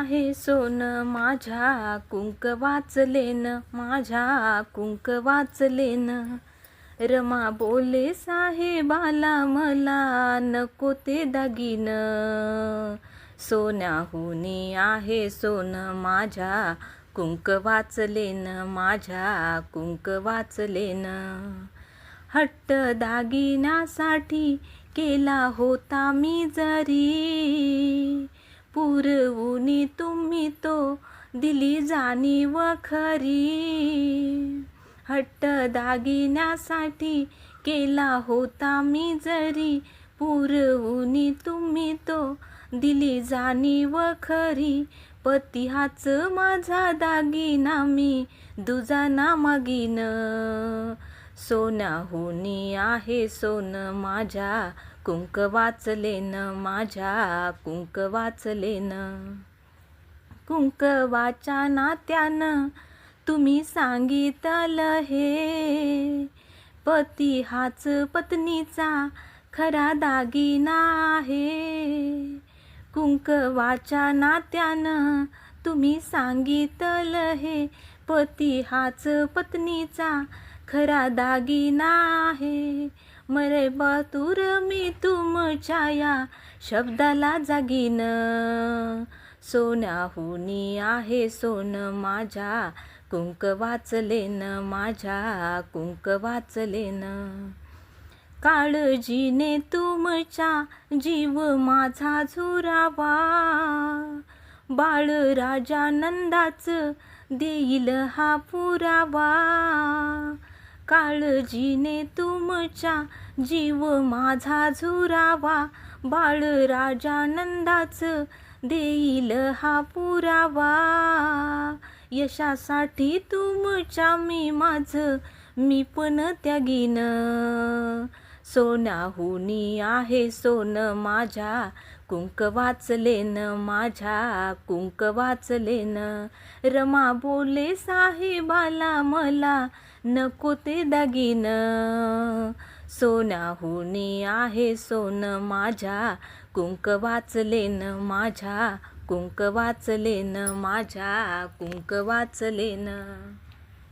आहे सोन माझ्या कुंक वाचलेन माझ्या कुंक वाचलेन. रमा बोले साहेबाला मला नको ते दागिन. सोन्याहुनी आहे सोन माझ्या कुंक वाचलेन माझ्या कुंक वाचलेन. हट्ट दागिन्यासाठी केला होता मी जरी. पुरवुनी तुम्ही तो दिली जाणीव खरी. हट्ट दागिन्यासाठी केला होता मी जरी. पुरवुनी तुम्ही तो दिली जाणीव खरी. पती हाच माझा दागिना मी दुजाना मागीन. सोन्याहुनी आहे सोन माझ्या. कुंक वाचलेन माझ्या कुंक वाचलेन कुंकवाच्या नात्यानं तुम्ही सांगितलं हे. पती हाच पत्नीचा खरा दागिना आहे. कुंकवाच्या नात्यानं तुम्ही सांगितलं हे. पती हाच पत्नीचा खरा दागिना आहे. मरे बातूर मी तुमच्या या शब्दाला जागीन. सोन्याहुनी आहे सोन माझ्या कुंक वाचलेन माझ्या कुंक वाचलेन. काळजीने तुमच्या जीव माझा झुरावा. बाळ राजा नंदाच देईल हा पुरावा. काळजीने तुमच्या जीव माझा झुरावा बाळ राजा नंदाच देईल हा पुरावा. यशासाठी तुमच्या मी माझ मी पण त्यागीन. सोन्याहुनी आहे सोन माझ्या. कुंक वाचलेन माझ्या कुंक वाचलेन. रमा बोले साहेबाला मला नको ते दागिन. सोन्याहुनी आहे सोन माझ्या कुंक वाचलेन माझ्या कुंक वाचलेन माझ्या कुंक वाचलेन.